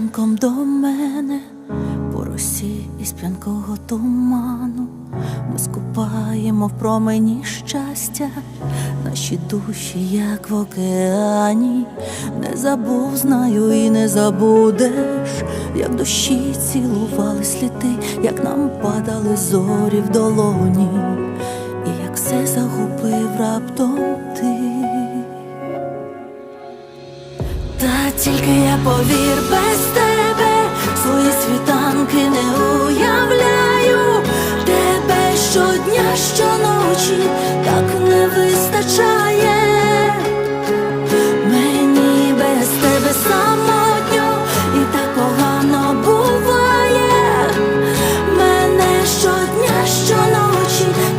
ранком до мене по росі із п'янкого туману. Ми скупаємо в промені щастя, наші душі, як в океані. Не забув, знаю і не забудеш, як дощі цілували сліди, як нам падали зорі в долоні, і як все загубив раптом ти. Та тільки я повір без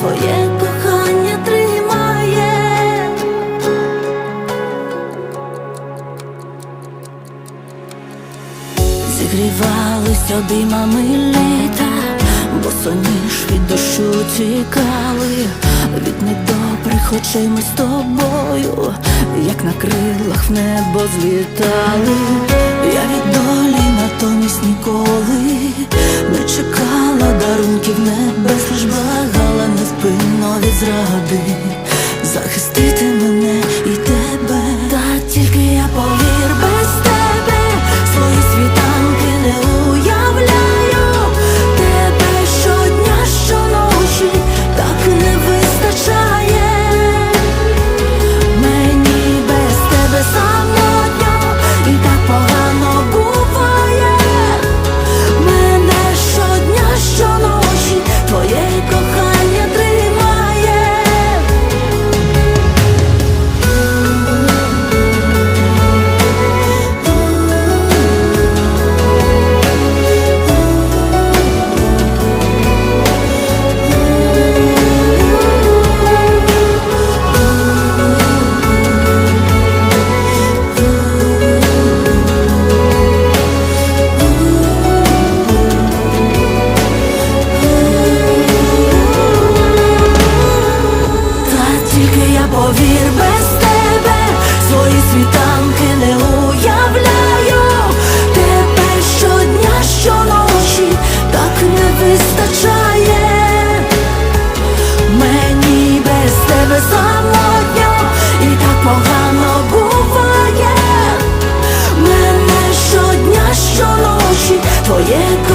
твоє кохання тримає. Зігрівались обіймами літа, бо соніж від дощу тікали, від недобрих очей ми з тобою, як на крилах в небо злітали. Я від долі натомість ніколи не 夜